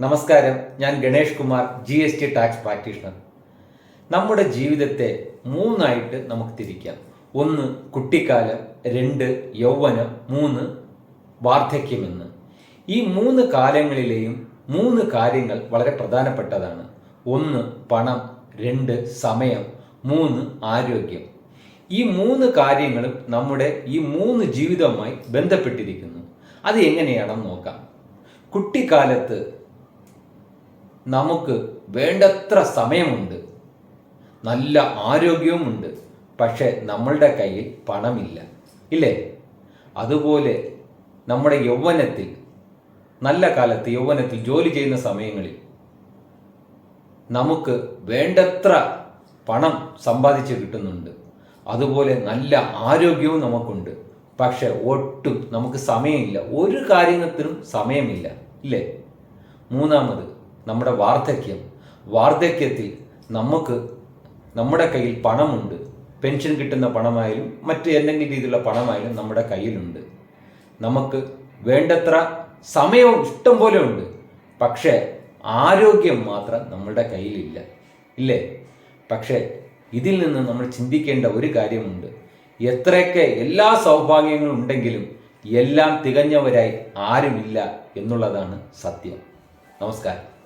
നമസ്കാരം. ഞാൻ Ganesh Kumar G S T tax practitioner നമ്മുടെ ജീവിതത്തെ മൂന്നായിട്ട് നമുക്ക് തിരിക്കാം. ഒന്ന് കുട്ടിക്കാലം. രണ്ട് യൗവനം. മൂന്ന് വാർദ്ധക്യമെന്ന്. ഈ മൂന്ന് കാലങ്ങളിലെയും മൂന്ന് കാര്യങ്ങൾ വളരെ പ്രധാനപ്പെട്ടതാണ്. ഒന്ന് പണം. രണ്ട് സമയം. മൂന്ന് ആരോഗ്യം. ഈ മൂന്ന് കാര്യങ്ങളും നമ്മുടെ ഈ മൂന്ന് ജീവിതവുമായി ബന്ധപ്പെട്ടിരിക്കുന്നു. അത് എങ്ങനെയാണെന്ന് നോക്കാം. കുട്ടിക്കാലത്ത് നമുക്ക് വേണ്ടത്ര സമയമുണ്ട്. നല്ല ആരോഗ്യവുമുണ്ട്. പക്ഷേ നമ്മളുടെ കയ്യിൽ പണമില്ല. ഇല്ലേ? അതുപോലെ നമ്മുടെ യൗവനത്തിൽ നല്ല കാലത്ത് യൗവനത്തിൽ ജോലി ചെയ്യുന്ന സമയങ്ങളിൽ നമുക്ക് വേണ്ടത്ര പണം സമ്പാദിച്ച് കിട്ടുന്നുണ്ട്. അതുപോലെ നല്ല ആരോഗ്യവും നമുക്കുണ്ട്. പക്ഷെ ഒട്ടും നമുക്ക് സമയമില്ല. ഒരു കാര്യത്തിനും സമയമില്ല. ഇല്ലേ? മൂന്നാമത് നമ്മുടെ വാർദ്ധക്യം. വാർദ്ധക്യത്തിൽ നമുക്ക് നമ്മുടെ കയ്യിൽ പണമുണ്ട്. പെൻഷൻ കിട്ടുന്ന പണമായാലും മറ്റ് എന്തെങ്കിലും രീതിയിലുള്ള പണമായാലും നമ്മുടെ കയ്യിലുണ്ട്. നമുക്ക് വേണ്ടത്ര സമയവും ഇഷ്ടം പോലെ ഉണ്ട്. പക്ഷേ ആരോഗ്യം മാത്രം നമ്മളുടെ കയ്യിലില്ല. ഇല്ലേ? പക്ഷേ ഇതിൽ നിന്ന് നമ്മൾ ചിന്തിക്കേണ്ട ഒരു കാര്യമുണ്ട്. എത്രയൊക്കെ എല്ലാ സൗഭാഗ്യങ്ങളും ഉണ്ടെങ്കിലും എല്ലാം തികഞ്ഞവരായി ആരുമില്ല എന്നുള്ളതാണ് സത്യം. നമസ്കാരം.